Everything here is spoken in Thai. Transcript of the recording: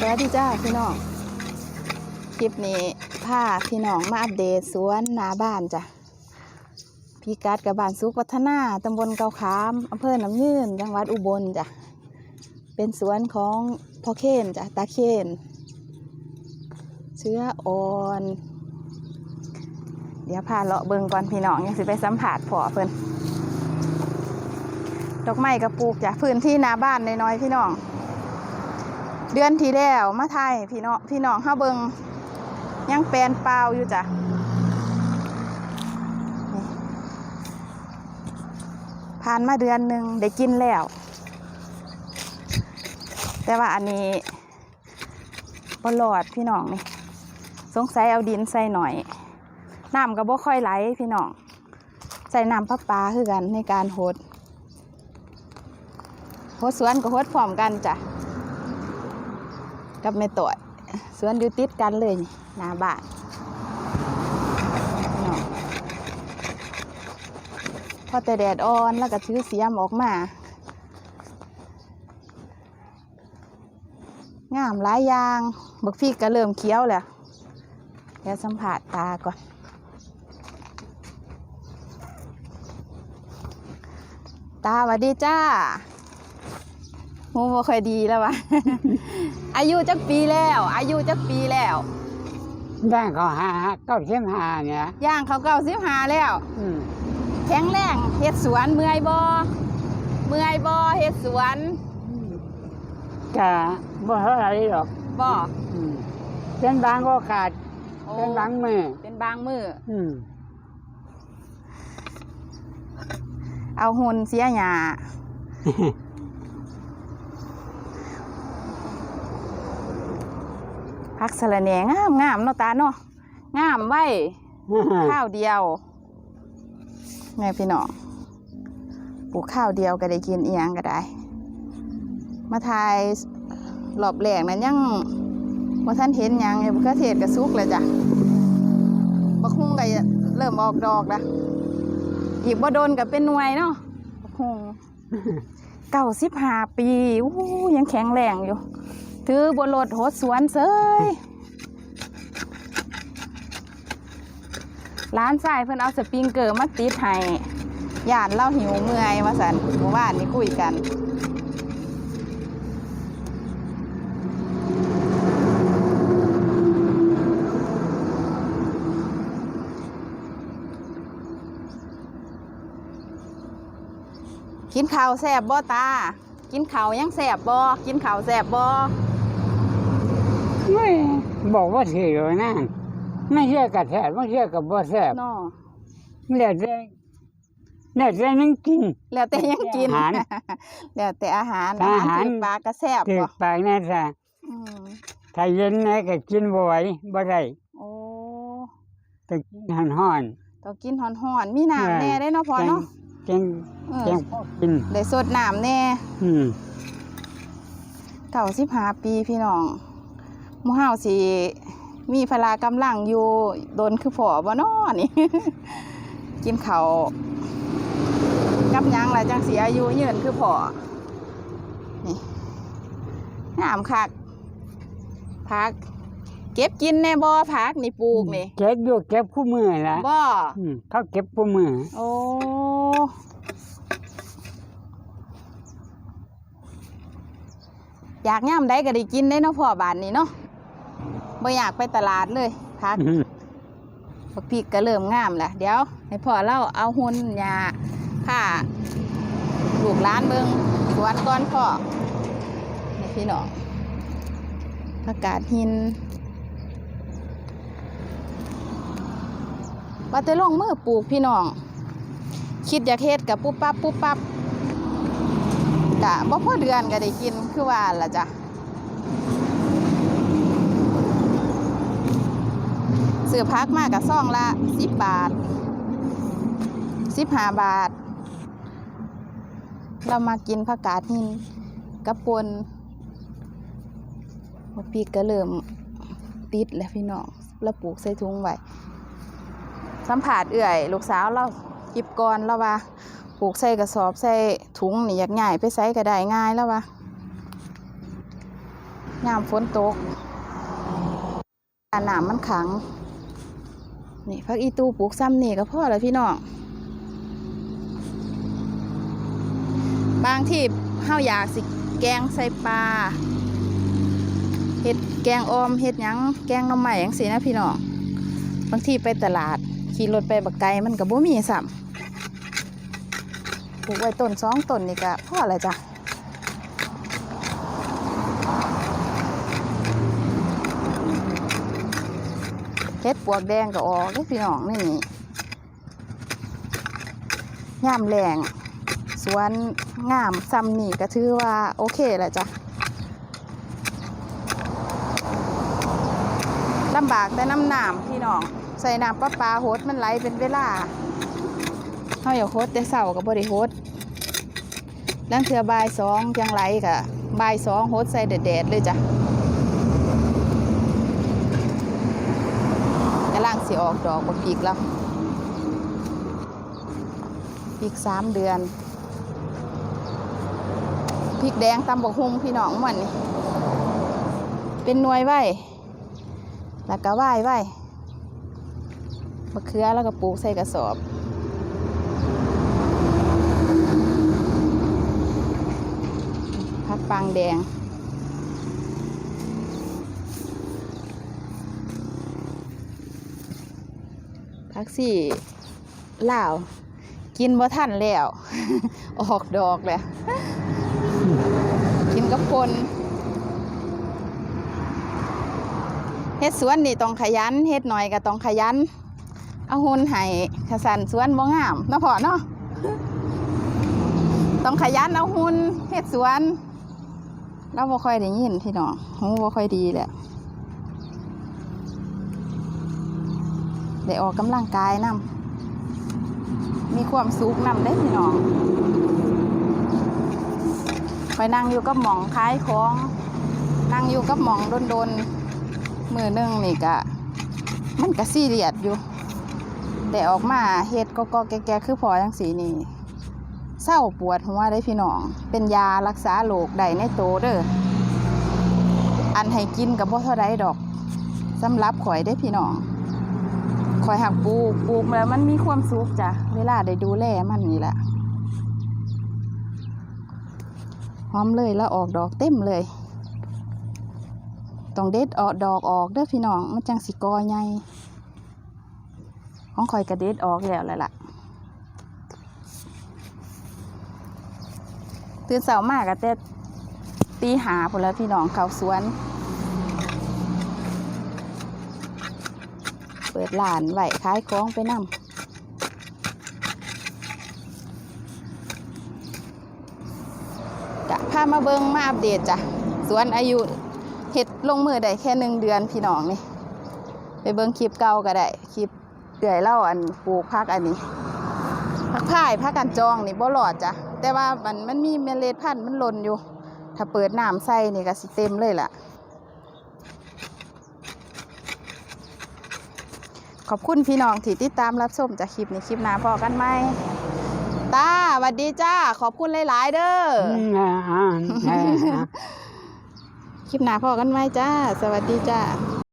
สวัสดีจ้าพี่น้อง คลิปนี้พาพี่น้องมาอัปเดตสวนนาบ้านจ้ะพี่กัดกับบ้านสุขวัฒนาตำบลเกาขามอำเภอหนำยืนจังหวัดอุบลจ้ะ เป็นสวนของพ่อเคนจ้ะตาเคนเชื้ออ่อน เดี๋ยวพาเลาะเบิงก่อนพี่น้องยังสิไปสัมผัสพอเพิ่นดอกไม้กระปลูกจ้ะพื้นที่นาบ้านน้อยๆพี่น้อง เดือนที่แล้วมาไทยพี่น้องพี่น้องเฮาเบิงยังแปลนเปล่าอยู่จ้ะผ่านมาเดือนหนึ่งได้กินแล้ว แต่ว่าอันนี้บอลอดพี่น้องนี่สงสัยเอาดินใส่หน่อยน้ำก็บ่ค่อยไหลพี่น้องใส่น้ำประปาคือกันในการโหดโหดสวนก็โหดพร้อมกันจ้ะ กับแม่ต่อยสวนอยู่ติดกันเลยนี่หน้าบ้านพอแต่แดดอ่อนแล้วก็ถือเสียมออกมางามหลายอย่างบักพี่ก็เริ่มเคี้ยวแล้วเดี๋ยวสัมผัสตาก่อนตาหวัดดีจ้า หูบ่ค่อยดีแล้ววะ อายุจักปีแล้ว อายุจักปีแล้วได้เขาหาเก้าเชียงหาเนี่ยย่างเขาเก้าสิบห้าแล้ว อืมแข็งแรงเฮ็ดสวนเมื่อยบ่เมื่อยบ่เฮ็ดสวนกะบ่เท่าไหรหรอกบ่อืมเป็นบางโอกาสโอ้เป็นบางมือเป็นบางมืออืมเอาหุ่นเสียหยา พักสะระแหน่งามงามเนาะตาเนาะงามไว้ข้าวเดียวแม่พี่น้องปลูกข้าวเดียวก็ได้กินเอียงก็ได้ มาทายรอบแรกนั้นยังว่าท่านเห็นหยังไอ้บุคเทศกระซุกเลยจ้ะบักฮุ่งก็เริ่มออกดอกแล้วอีกบ่โดนก็เป็นหน่วยเนาะบักฮุ่งเก้าสิบห้าปีอู้ยังแข็งแรงอยู่ ถือบนรถโหดสวนเซยร้านทรายเพิ่นเอาสปริงเกอร์มาติดให้ยานเล่าหิวเมื่อยมาสันหมู่บ้านนี่คุยกันกินข้าวแซ่บบ่ตา กินข้าวยังแซ่บบ่กินข้าวแซ่บบ่ ไม่บอกว่าถือนะไม่เชื่อกับแทบไม่เชื่อกับบ่แซ่บเนาะแล้วแต่แล้วแต่นั่งกิน แล้วแต่ยังกินอาหารแล้วแต่อาหารอาอาหาหารรถือปลากระแซ่บถือบ่ปากนั่นซะอืมถ้าเย็นนะก็กินบ่ไหวบ่ได้โอ้ต้องกินห่อนต้องกินฮ้อนๆมีน้ำใช่แน่ได้เนาะๆพอเนาะแกงเออแกงพอกินได้สดน้ำแน่อืมเก่าสิบห้าปีพี่น้องห มู่เฮาสิมีพลากำลังอยู่โดนคือพอบ่น้อนี่ กินข้าวกับหยังล่ะจังสิอายุยืนคือพอนี่งามคักพัก เก็บกินแน่บ่พักนี่ปลูกนี่เก็บอยู่เก็บคู่มือละบ่อืมเขาเก็บคู่มือโอ้อยากย่ำได้ก็ได้กินได้เนาะพ่อบานนี้เนาะ บ่อยากไปตลาดเลยพักอืมบักพริกก็เริ่มงามแล้วเดี๋ยว ให้พ่อเราเอาหุ่นยาผ้าลูกร้านเบิงสวนก่อนพ่อนี่พี่น้องอากาศหินว่าแต่ลงมือปลูกพี่น้อง คิดอยากเฮ็ดกับปุ๊บปั๊บปุ๊บปั๊บกะบ่พอเดือนก็ได้กินคือว่าล่ะจ้ะ ซื้อพักมากกับซองละสิบบาทสิบห้าบาท เรามากินผักกาดหินกับปนมะปีกก็เริ่มติดแล้วพี่น้องเราปลูกใส่ถุงไว้สัมผัสเอื่อยลูกสาวเรากิบก่อนแล้วว่าปลูกใส่กระสอบใส่ถุงนี่อยากง่ายไปใส่ก็ได้ง่ายแล้ววะยามฝนตกอาน้ำมันขัง นี่พักอีตูปลูกซ้ำนี่ก็พ่อแล้วพี่น้อง บางที่เฮาวอยากสิแกงใส่ปลาเฮ็ดแกงออมเฮ็ดหยังแกงหน่อไม้หยังสินะพี่น้องบางทีไปตลาดขี่รถไปบักไกลมันก็บ่มีซ้ำปลูกไว้ต้นสองต้นนี่ก็พ่อแล้วจ้ะ ฮ็ดปวกแดงก็ออกเด้อพี่น้องนี่นี่ามแรงสวนงามซ้ำนี่ก็ถือว่าโอเคแหละจ้ะลำบากแต่น้ำหน้ำพี่น้อง ใส่น้ำประปลาโฮดมันไหลเป็นเวลาเฮาอย่าโฮดแต่เสาก็บ่ได้โฮดลังเทือบายสองจังไหลกะบายสองโฮดใส่แดดๆเลยจ้ะ กำ ลังสิออกดอกบักปีกแล้วปีกสามเดือนพริกแดงตำบักฮุงพี่น้องมันเป็นหน่วยไว้แล้วก็ไหว้ไว้มะเขือแล้วก็ปลูกใส่กระสอบ พักปังแดง พักสี่ลาว กินบ่ทันแล้ว ออกดอกแล้ว กินกับปนเฮ็ดสวนนี่ต้องขยันเฮ็ดหน่อยก็ต้องขยัน เอาหุ่นให้ขสันสวนบ่งามเนาะพ่อเนาะต้องขยันเอาหุ่นเฮ็ดสวนเราบ่ค่อยได้ยินพี่น้องหูบ่ค่อยดีแหละ ได้ออกกำลังกายนำมีความสุขนำได้พี่น้องไปนั่งอยู่กับหมองคล้ายของ นั่งอยู่กับหมองโดนๆมือนึงนี่กะ มันกะซีเรียดอยู่แต่ออกมาเฮ็ดก็ก็แก่ๆคือพอจังสีนี่เศร้าปวดหัวได้พี่น้อง เป็นยารักษาโรคได้ในโตเด้ออันให้กินกับบ่เท่าไรดอกสำหรับข่อยได้พี่น้อง คอยหักปลูกปลูกแล้วมันมีความสุขจ้ะ เวลาได้ดูแลมันนี่แหละหอมเลยแล้วออกดอกเต็มเลย ต้องเด็ดออกดอกออกเด้อพี่น้อง มันจังสิกอใหญ่ของคอยกระเด็ดออกแล้วแหละล่ะตื่นเสาร์มากกะแต่ตีหาพนแล้วพี่น้องเขาสวน เปิดร้านไหวขายของไปนำกะพามาเบิงมาอัปเดตจ้ะสวนอายุเห็ดลงมือได้แค่หนึ่งเดือนพี่น้องนี่ไปเบิงคลิปเก่าก็ได้คลิปเดือยเล่าอันปลูกพักอันนี้พักพ่ายพักกันจองนี่บ่หลอดจ้ะแต่ว่ามันมันมีเมล็ดพันธุ์มันหล่นอยู่ ถ้าเปิดน้ำใส่นี่ก็สิเต็มเลยล่ะ ขอบคุณพี่น้องที่ติดตามรับชมจากคลิปนี้คลิปหน้าพอกันไหมตาสวัสดีจ้า ขอบคุณหลาย ๆ เด้ออืมอ่าอ่าอ่าคลิปหน้าพอกันไหมจ้า สวัสดีจ้า